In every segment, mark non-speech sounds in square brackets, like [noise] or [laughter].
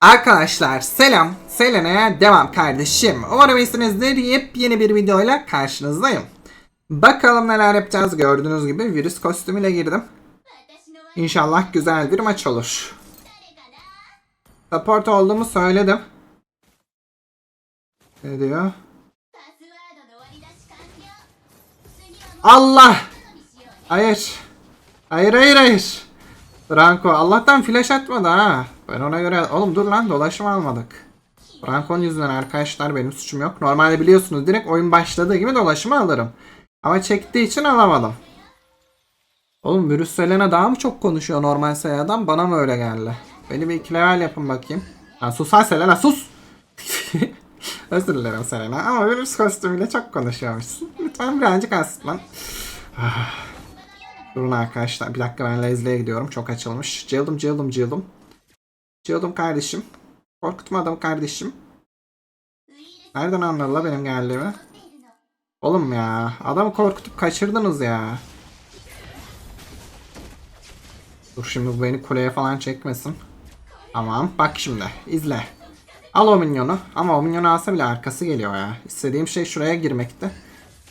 Arkadaşlar selam. Selena'ya devam kardeşim. Umarım iyisinizdir. Yepyeni bir videoyla karşınızdayım. Bakalım neler yapacağız. Gördüğünüz gibi virüs kostümüyle girdim. İnşallah güzel bir maç olur. Support olduğumu söyledim. Ne diyor? Allah! Hayır. Hayır hayır hayır. Franco Allah'tan flash atmadı ha. Ben ona göre oğlum dur lan dolaşım almadık. Franco'nun yüzünden arkadaşlar benim suçum yok. Normalde biliyorsunuz direkt oyun başladığı gibi dolaşımı alırım. Ama çektiği için alamadım. Oğlum virüs Selena daha mı çok konuşuyor normal Selena'dan bana mı öyle geldi? Beni bir iki level yapın bakayım. Ha sus ha Selena sus. [laughs] Özür dilerim Selena ama virüs kostümüyle çok konuşuyormuşsun. Lütfen birazcık aslan. Durun arkadaşlar. Bir dakika ben Leslie'ye gidiyorum. Çok açılmış. Cıldım cıldım cıldım. Cıldım kardeşim. Korkutmadım kardeşim. Nereden anladı la benim geldiğimi? Oğlum ya. Adamı korkutup kaçırdınız ya. Dur şimdi bu beni kuleye falan çekmesin. Tamam. Bak şimdi. izle. Al o minyonu. Ama o minyonu alsa bile arkası geliyor ya. İstediğim şey şuraya girmekti.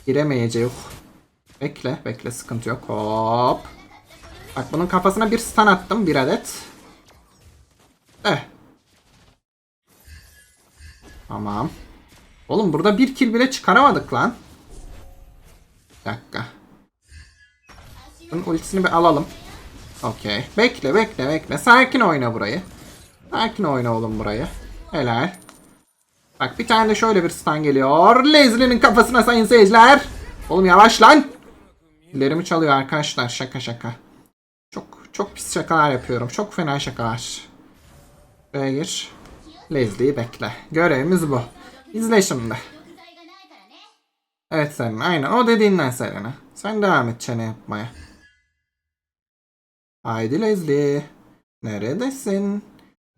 Giremeyeceği. Bekle, bekle sıkıntı yok. Hop. Bak bunun kafasına bir stun attım bir adet. Eh. Tamam. Oğlum burada bir kill bile çıkaramadık lan. Bir dakika. Bunun ultisini bir alalım. Okey. Bekle, bekle, bekle. Sakin oyna burayı. Sakin oyna oğlum burayı. Helal. Bak bir tane de şöyle bir stun geliyor. Leslie'nin kafasına sayın seyirciler. Oğlum yavaş lan. Dillerimi çalıyor arkadaşlar. Şaka şaka. Çok çok pis şakalar yapıyorum. Çok fena şakalar. Buraya gir. Leslie'yi bekle. Görevimiz bu. İzle şimdi. Evet Selena. Aynen o dediğinden Selena. Sen devam et çene yapmaya. Haydi Leslie. Neredesin?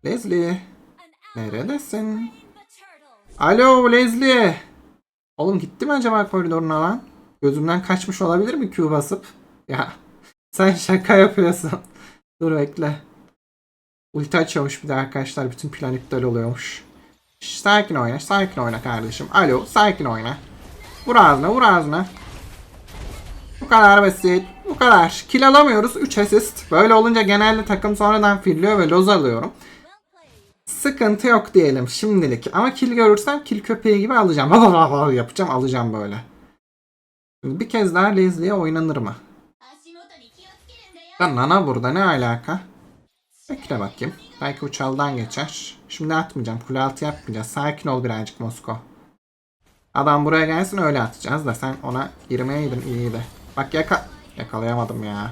Leslie. Neredesin? Alo Leslie. Oğlum gitti mi acaba koridoruna lan? Gözümden kaçmış olabilir mi Q basıp? Ya sen şaka yapıyorsun. [laughs] Dur bekle. Ulti açıyormuş bir de arkadaşlar. Bütün plan iptal oluyormuş. Sakin oyna. Sakin oyna kardeşim. Alo sakin oyna. Vur ağzına vur ağzına. Bu kadar basit. Bu kadar. Kill alamıyoruz. 3 assist. Böyle olunca genelde takım sonradan filliyor ve loz alıyorum. Sıkıntı yok diyelim şimdilik. Ama kill görürsem kill köpeği gibi alacağım. [laughs] yapacağım alacağım böyle. Bir kez daha Leslie'ye oynanır mı? Lan Nana burada ne alaka? Bekle bakayım. Belki uçaldan geçer. Şimdi atmayacağım. Kule altı yapmayacağız. Sakin ol birazcık Mosko. Adam buraya gelsin öyle atacağız da sen ona girmeyeydin iyiydi. Bak yaka yakalayamadım ya.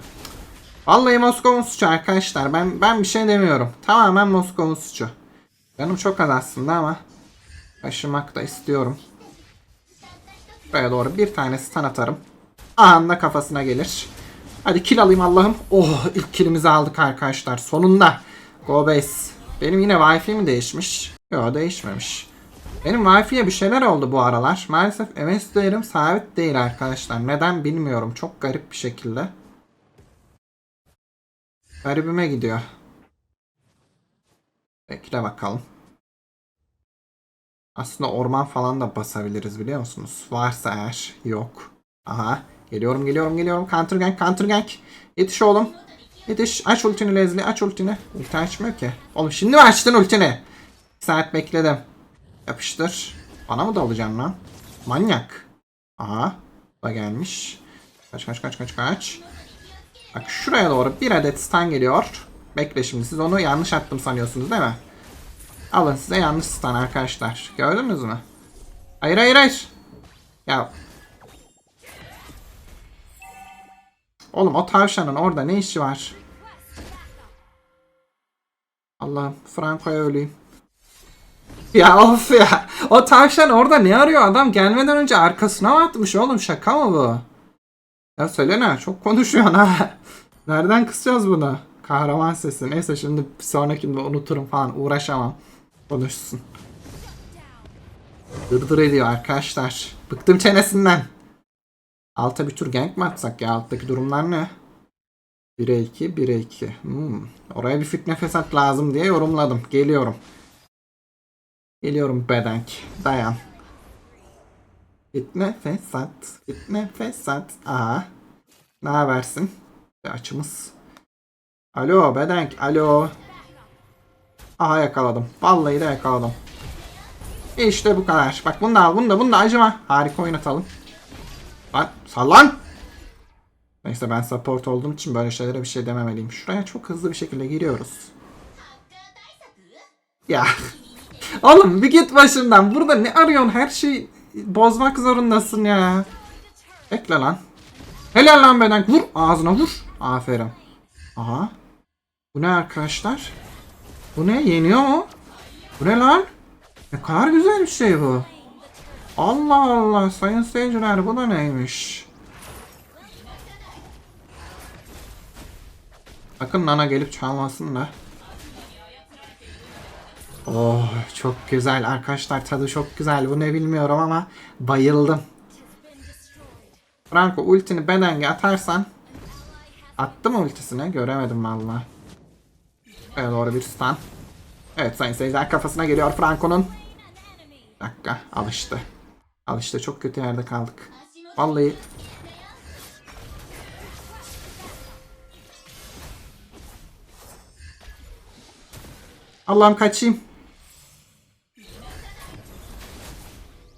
Vallahi Moskova'nın suçu arkadaşlar. Ben ben bir şey demiyorum. Tamamen Moskova'nın suçu. Canım çok az aslında ama taşımak da istiyorum. Buraya doğru bir tane stun atarım. Anında kafasına gelir. Hadi kill alayım Allah'ım. Oh ilk killimizi aldık arkadaşlar. Sonunda. Go base. Benim yine Wi-Fi mi değişmiş? Yok değişmemiş. Benim Wi-Fi'ye bir şeyler oldu bu aralar. Maalesef MS değerim sabit değil arkadaşlar. Neden bilmiyorum. Çok garip bir şekilde. Garibime gidiyor. Bekle bakalım. Aslında orman falan da basabiliriz biliyor musunuz? Varsa eğer. Yok. Aha. Geliyorum geliyorum geliyorum. Counter gank counter gank. Yetiş oğlum. Yetiş. Aç ultini Leslie. Aç ultini. Ulti açmıyor ki. Oğlum şimdi mi açtın ultini? Bir saat bekledim. Yapıştır. Bana mı dalacaksın lan? Manyak. Aha. Da gelmiş. Kaç kaç kaç kaç kaç. Bak şuraya doğru bir adet stun geliyor. Bekle şimdi siz onu yanlış attım sanıyorsunuz değil mi? Alın size yanlış stun arkadaşlar. Gördünüz mü? Hayır hayır hayır. Ya. Oğlum o tavşanın orada ne işi var? Allah'ım Franco'ya öleyim. Ya of ya. O tavşan orada ne arıyor? Adam gelmeden önce arkasına mı atmış oğlum? Şaka mı bu? Ya Selena çok konuşuyorsun ha. Nereden kısacağız bunu? Kahraman sesi. Neyse şimdi sonrakinde unuturum falan. Uğraşamam. Konuşsun. Dırdır ediyor arkadaşlar. Bıktım çenesinden. Alta bir tur gank mi atsak ya? Alttaki durumlar ne? 1'e 2, 1'e 2. Hmm. Oraya bir fit nefes at lazım diye yorumladım. Geliyorum. Geliyorum bedenk. Dayan. Fitne fesat. Fitne fesat. Aha. Ne habersin? Bir açımız. Alo bedenk. Alo. Aha yakaladım. Vallahi de yakaladım. İşte bu kadar. Bak bunu da al. Bunu da bunu da acıma. Harika oynatalım. Lan sallan. Neyse ben support olduğum için böyle şeylere bir şey dememeliyim. Şuraya çok hızlı bir şekilde giriyoruz. Ya. [laughs] Oğlum bir git başımdan. Burada ne arıyorsun? Her şeyi bozmak zorundasın ya. Bekle lan. Helal lan beden. Vur. Ağzına vur. Aferin. Aha. Bu ne arkadaşlar? Bu ne? Yeniyor mu? Bu ne lan? Ne kadar güzel bir şey bu. Allah Allah sayın seyirciler bu da neymiş? Sakın Nana gelip çalmasın da. Oh çok güzel arkadaşlar tadı çok güzel bu ne bilmiyorum ama bayıldım. Franco ultini bedenge atarsan Attı mı ultisini? Göremedim valla. Evet doğru bir stun. Evet sayın seyirciler kafasına geliyor Franco'nun. Dakika alıştı. Alıştı çok kötü yerde kaldık. Vallahi Allah'ım kaçayım.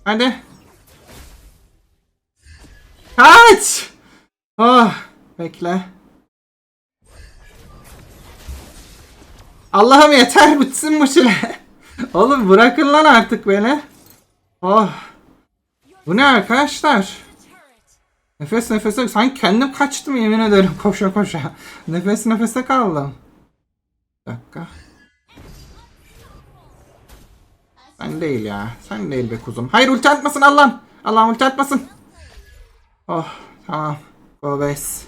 Hadi. Kaç! Oh, bekle. Allah'ım yeter bitsin bu çile. [laughs] Oğlum bırakın lan artık beni. Oh. Bu ne arkadaşlar? Nefes nefese sanki kendim kaçtım yemin ederim [laughs] koşa koşa. Nefes nefese kaldım. Bir dakika. Sen değil ya. Sen değil be kuzum. Hayır ulti atmasın Allah'ım. Allah'ım ulti atmasın. Oh tamam. Go base.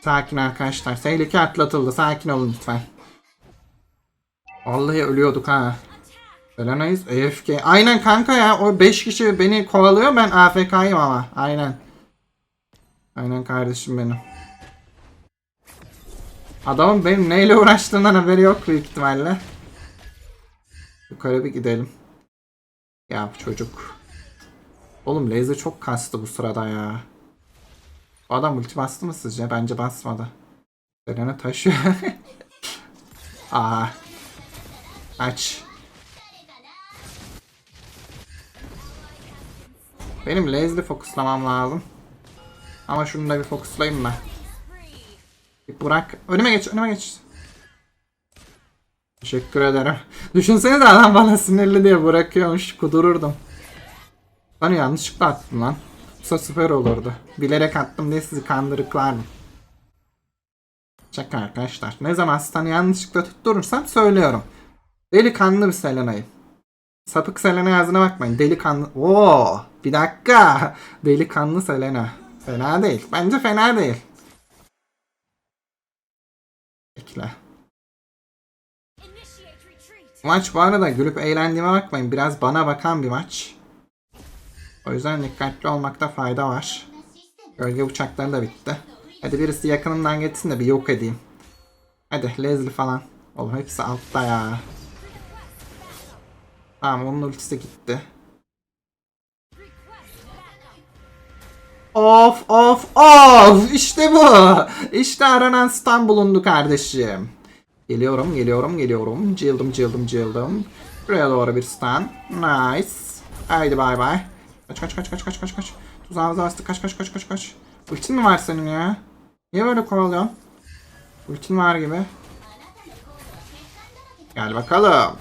Sakin arkadaşlar. Tehlike atlatıldı. Sakin olun lütfen. Vallahi ölüyorduk ha. Selena'yız. AFK. Aynen kanka ya. O 5 kişi beni kovalıyor. Ben AFK'yim ama. Aynen. Aynen kardeşim benim. Adamın benim neyle uğraştığından haberi yok büyük ihtimalle. Yukarı bir gidelim. Ya çocuk. Oğlum laser çok kastı bu sırada ya. Bu adam ulti bastı mı sizce? Bence basmadı. Selena taşıyor. [laughs] Aa. Aç. Benim laser'ı fokuslamam lazım. Ama şunu da bir fokuslayayım ben. Bir Burak. Önüme geç, önüme geç. Teşekkür ederim. [laughs] Düşünsenize adam bana sinirli diye bırakıyormuş. Kudururdum. Ben yanlışlıkla attım lan. Yoksa süper olurdu. Bilerek attım diye sizi kandırıklardım. Şaka arkadaşlar. Ne zaman stun'ı yanlışlıkla tutturursam söylüyorum. Delikanlı bir Selena'yım. Sapık Selena yazdığına bakmayın. Delikanlı. Oo, bir dakika. Delikanlı Selena. Fena değil. Bence fena değil. Bekle. Maç bu arada gülüp eğlendiğime bakmayın. Biraz bana bakan bir maç. O yüzden dikkatli olmakta fayda var. Gölge uçakları da bitti. Hadi birisi yakınımdan geçsin de bir yok edeyim. Hadi Leslie falan. Oğlum hepsi altta ya. Tamam onun ultisi gitti. Of of of işte bu. İşte aranan stun bulundu kardeşim. Geliyorum geliyorum geliyorum. Cıldım cıldım cıldım. Buraya doğru bir stun. Nice. Haydi bay bay. Kaç kaç kaç kaç kaç kaç kaç. Tuzağımıza bastık kaç kaç kaç kaç kaç. Ultin mi var senin ya? Niye böyle kovalıyorsun? Ultin var gibi. Gel bakalım.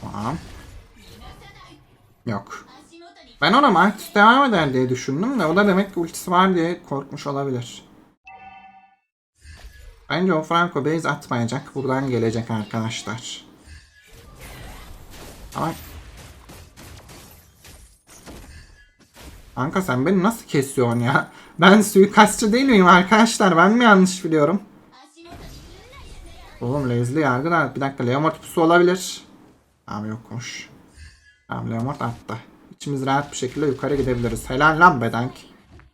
Tamam. Yok. Ben ona Marcus devam eder diye düşündüm de o da demek ki ultisi var diye korkmuş olabilir. Bence o Franco base atmayacak. Buradan gelecek arkadaşlar. Ama Kanka sen beni nasıl kesiyorsun ya? [laughs] Ben suikastçı değil miyim arkadaşlar? Ben mi yanlış biliyorum? Oğlum Leslie yargıda. Bir dakika Leomort pusu olabilir. Abi yokmuş. Tamam Leomort attı. İçimiz rahat bir şekilde yukarı gidebiliriz. Helal lan bedank.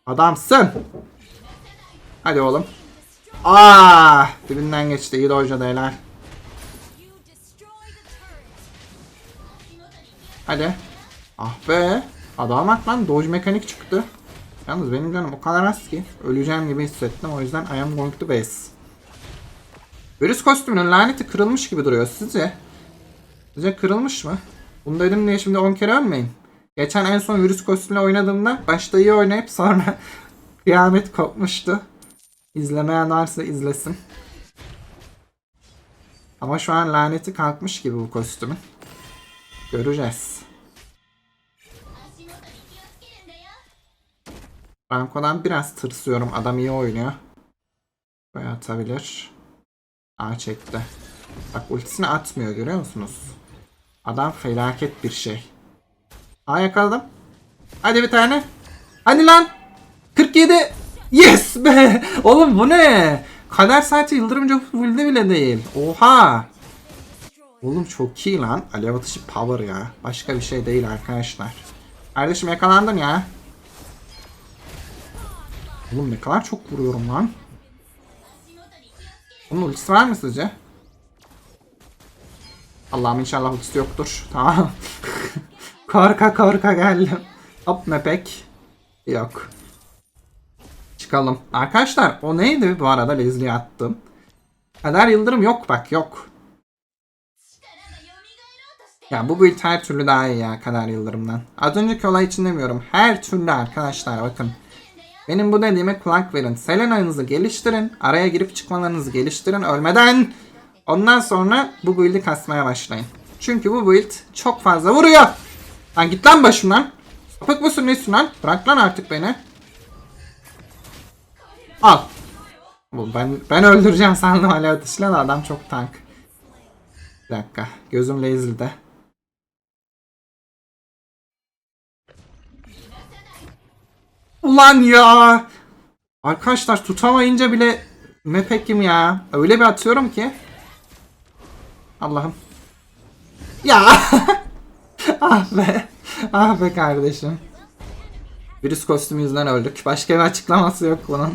Adamsın. Hadi oğlum. Aa, dibinden geçti. İyi de hoca. Hadi. Ah be. Adam bak lan dodge mekanik çıktı. Yalnız benim canım o kadar az ki. Öleceğim gibi hissettim. O yüzden I am going to base. Virüs kostümünün laneti kırılmış gibi duruyor sizce? Sizce kırılmış mı? Bunu dedim diye şimdi 10 kere ölmeyin. Geçen en son virüs kostümüyle oynadığımda başta iyi oynayıp sonra [laughs] kıyamet kopmuştu. İzlemeyen varsa izlesin. Ama şu an laneti kalkmış gibi bu kostümün. Göreceğiz. Franco'dan biraz tırsıyorum. Adam iyi oynuyor. Böyle atabilir. Aa çekti. Bak ultisini atmıyor görüyor musunuz? Adam felaket bir şey. Aa yakaladım. Hadi bir tane. Hadi lan. 47. Yes be. [laughs] Oğlum bu ne? Kader saati yıldırım fulde bile değil. Oha. Oğlum çok iyi lan. Alev atışı power ya. Başka bir şey değil arkadaşlar. Kardeşim yakalandın ya. Oğlum ne kadar çok vuruyorum lan. Bunun ultisi var mı sizce? Allah'ım inşallah ultisi yoktur. Tamam. [laughs] korka korka geldim. Hop mepek. Yok. Çıkalım. Arkadaşlar o neydi bu arada Leslie'ye attım. Kader Yıldırım yok bak yok. Ya bu build her türlü daha iyi ya Kader Yıldırım'dan. Az önceki olay için demiyorum. Her türlü arkadaşlar bakın. Benim bu dediğime kulak verin. Selena'nızı geliştirin. Araya girip çıkmalarınızı geliştirin ölmeden. Ondan sonra bu build'i kasmaya başlayın. Çünkü bu build çok fazla vuruyor. Lan git lan başımdan. Sapık mısın nesin lan? Bırak lan artık beni. Al. Ben ben öldüreceğim sandım hala atışla da adam çok tank. Bir dakika. Gözüm Lazel'de. Ulan ya. Arkadaşlar tutamayınca bile mepekim ya. Öyle bir atıyorum ki. Allah'ım. Ya. [laughs] [laughs] ah be. Ah be kardeşim. Virüs kostümü yüzünden öldük. Başka bir açıklaması yok bunun.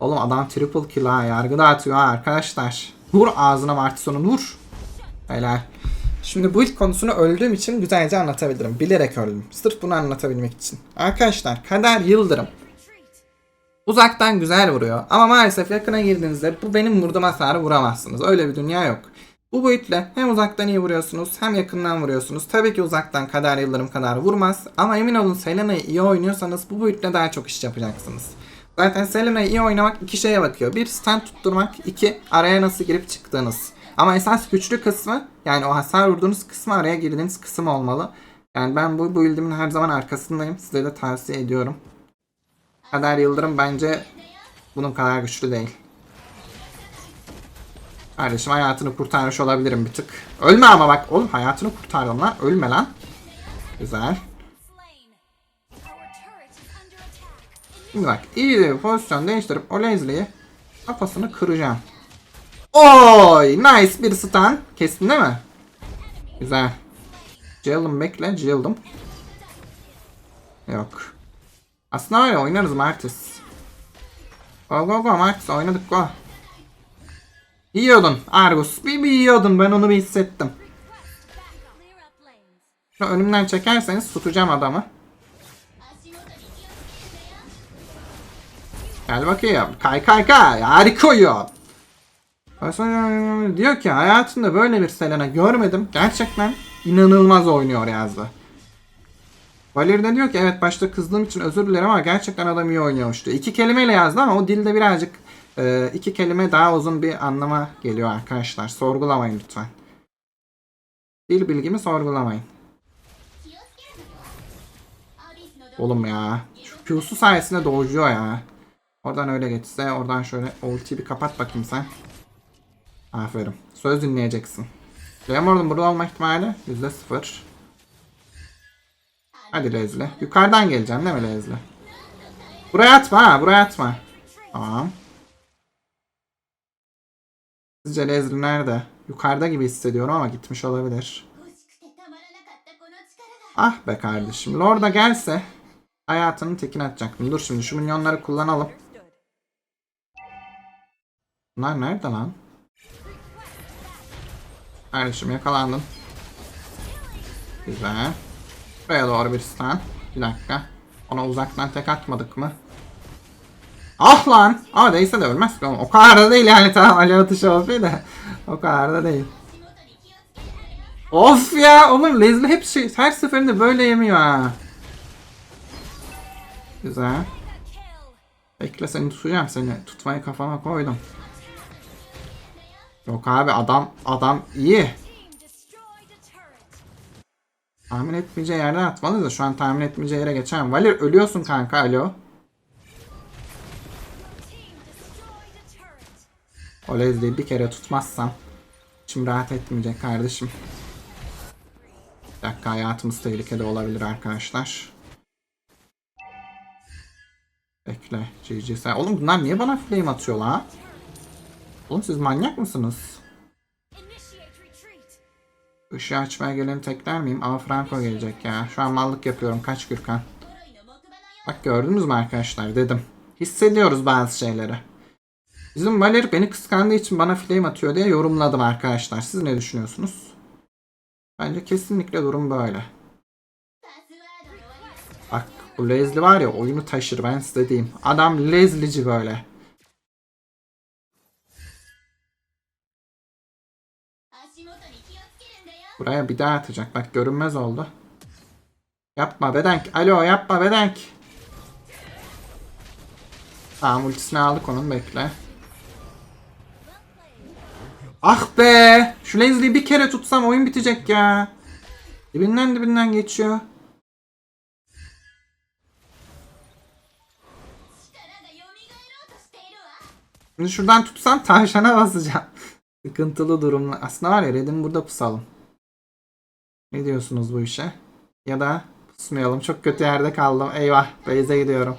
Oğlum adam triple kill ha. Yargı dağıtıyor ha arkadaşlar. Vur ağzına Marti sonu vur. Helal. Şimdi bu ilk konusunu öldüğüm için güzelce anlatabilirim. Bilerek öldüm. Sırf bunu anlatabilmek için. Arkadaşlar Kader Yıldırım. Uzaktan güzel vuruyor. Ama maalesef yakına girdiğinizde bu benim vurduğum hasarı vuramazsınız. Öyle bir dünya yok. Bu boyutla hem uzaktan iyi vuruyorsunuz hem yakından vuruyorsunuz. Tabii ki uzaktan Kader Yıldırım kadar vurmaz. Ama emin olun Selena'yı iyi oynuyorsanız bu boyutla daha çok iş yapacaksınız. Zaten Selena'yı iyi oynamak iki şeye bakıyor. Bir stand tutturmak, iki araya nasıl girip çıktığınız. Ama esas güçlü kısmı yani o hasar vurduğunuz kısmı araya girdiğiniz kısım olmalı. Yani ben bu build'imin her zaman arkasındayım. Size de tavsiye ediyorum. Kader Yıldırım bence bunun kadar güçlü değil. Kardeşim hayatını kurtarmış olabilirim bir tık. Ölme ama bak oğlum hayatını kurtardım lan. Ölme lan. Güzel. Şimdi bak iyi bir pozisyon değiştirip o Leslie'yi kafasını kıracağım. Oy nice bir stun. Kestin değil mi? Güzel. Jill'ım bekle Jill'ım. Yok. Aslında öyle oynarız Martis. Go go go Martis oynadık go. Yiyordun Argus. Bir, bir yiyordun ben onu bir hissettim. Şu önümden çekerseniz tutacağım adamı. Gel bakayım. Kay kay kay. Harika oyun. Diyor ki hayatımda böyle bir Selena görmedim. Gerçekten inanılmaz oynuyor yazdı. Valeri de diyor ki evet başta kızdığım için özür dilerim ama gerçekten adam iyi oynuyormuş diyor. İki kelimeyle yazdı ama o dilde birazcık e, iki kelime daha uzun bir anlama geliyor arkadaşlar. Sorgulamayın lütfen. Dil bilgimi sorgulamayın. Oğlum ya. Şu Q'su sayesinde doğucuyor ya. Oradan öyle geçse oradan şöyle ultiyi bir kapat bakayım sen. Aferin. Söz dinleyeceksin. Lemor'un burada olma ihtimali %0. Hadi Lezli. Yukarıdan geleceksin değil mi Lezli? Buraya atma ha. Buraya atma. Tamam. Sizce Lezli nerede? Yukarıda gibi hissediyorum ama gitmiş olabilir. Ah be kardeşim. Lord'a gelse hayatının tekini atacaktım. Dur şimdi şu minyonları kullanalım. Bunlar nerede lan? Kardeşim yakalandın. Güzel. Buraya doğru bir stun. Bir dakika. Ona uzaktan tek atmadık mı? Ah lan! Ama değilse de ölmez ki. O kadar da değil yani tamam alev atışı olsun da. O kadar da değil. Of ya oğlum Leslie hep şey her seferinde böyle yemiyor ha. Güzel. Bekle seni tutacağım seni. Tutmayı kafama koydum. Yok abi adam adam iyi. Tahmin etmeyeceği yerden atmalı da şu an tahmin etmeyeceği yere geçen. Valir ölüyorsun kanka alo. O Leslie'yi bir kere tutmazsam içim rahat etmeyecek kardeşim. Bir dakika hayatımız tehlikede olabilir arkadaşlar. Bekle. GG sen. Oğlum bunlar niye bana flame atıyor la? Oğlum siz manyak mısınız? Işığı açmaya geleni tekler miyim? Aa Franco gelecek ya. Şu an mallık yapıyorum. Kaç Gürkan. Bak gördünüz mü arkadaşlar dedim. Hissediyoruz bazı şeyleri. Bizim Valer beni kıskandığı için bana flame atıyor diye yorumladım arkadaşlar. Siz ne düşünüyorsunuz? Bence kesinlikle durum böyle. Bak bu Leslie var ya oyunu taşır ben size diyeyim. Adam Leslie'ci böyle. Buraya bir daha atacak. Bak görünmez oldu. Yapma Bedenk. Alo yapma Bedenk. Tamam ultisini aldık onun bekle. Ah be! Şu Leslie'yi bir kere tutsam oyun bitecek ya. Dibinden dibinden geçiyor. Şimdi şuradan tutsam tavşana basacağım. [laughs] Sıkıntılı durumla. Aslında var ya Red'in burada pusalım. Ne diyorsunuz bu işe? Ya da pusmayalım. Çok kötü yerde kaldım. Eyvah. Beyze gidiyorum.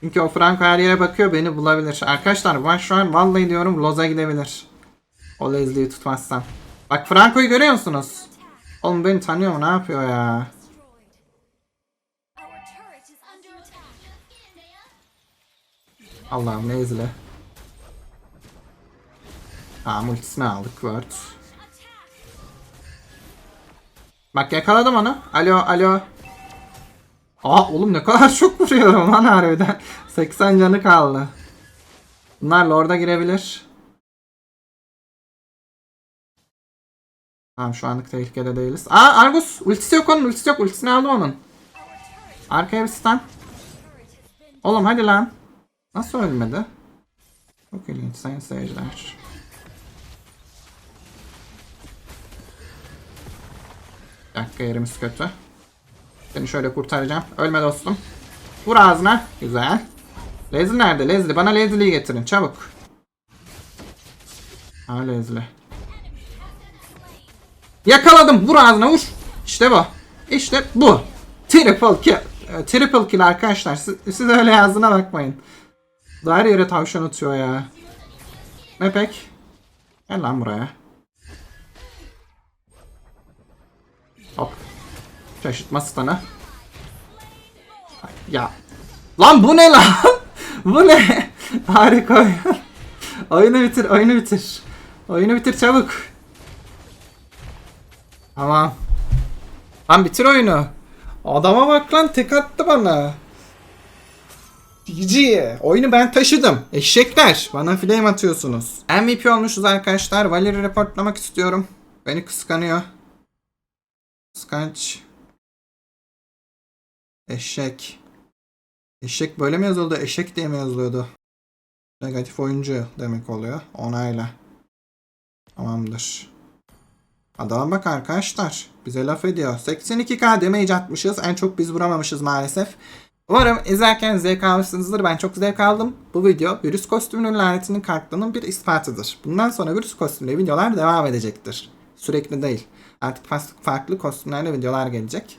Çünkü o Franco her yere bakıyor beni bulabilir. Arkadaşlar ben şu an vallahi diyorum Loz'a gidebilir. O Leslie'yi tutmazsam. Bak Franco'yu görüyor musunuz? Oğlum beni tanıyor mu? Ne yapıyor ya? Allah'ım Leslie. Tamam ultisini aldık Word. Bak yakaladım onu. Alo alo. Aa oğlum ne kadar çok vuruyorum lan harbiden. [laughs] 80 canı kaldı. Bunlar Lord'a girebilir. Tamam şu anlık tehlikede değiliz. Aa Argus ultisi yok onun ultisi yok ultisini aldım onun. Arkaya bir stun. Oğlum hadi lan. Nasıl ölmedi? Çok ilginç sayın seyirciler. Bir dakika yerimiz kötü. Seni şöyle kurtaracağım. Ölme dostum. Vur ağzına. Güzel. Leslie nerede? Leslie. Bana Leslie'yi getirin. Çabuk. Ha Leslie. Yakaladım. Vur ağzına vur. İşte bu. İşte bu. Triple kill. Ee, Triple kill arkadaşlar. Siz, siz öyle yazdığına bakmayın. Her yere tavşan atıyor ya. Ne pek? Gel lan buraya. Hop. Şaşırtma stana. Ya. Lan bu ne lan? [laughs] bu ne? [laughs] Harika oyun. oyunu bitir, oyunu bitir. Oyunu bitir çabuk. Tamam. Lan bitir oyunu. Adama bak lan tek attı bana. GG. Oyunu ben taşıdım. Eşekler. Bana flame atıyorsunuz. MVP olmuşuz arkadaşlar. Valeri reportlamak istiyorum. Beni kıskanıyor. Kıskanç. Eşek. Eşek böyle mi yazıldı? Eşek diye mi yazılıyordu? Negatif oyuncu demek oluyor. Onayla. Tamamdır. Adama bak arkadaşlar. Bize laf ediyor. 82k damage atmışız. En çok biz vuramamışız maalesef. Umarım izlerken zevk almışsınızdır. Ben çok zevk aldım. Bu video virüs kostümünün lanetinin kalktığının bir ispatıdır. Bundan sonra virüs kostümüyle videolar devam edecektir. Sürekli değil. Artık farklı kostümlerle videolar gelecek.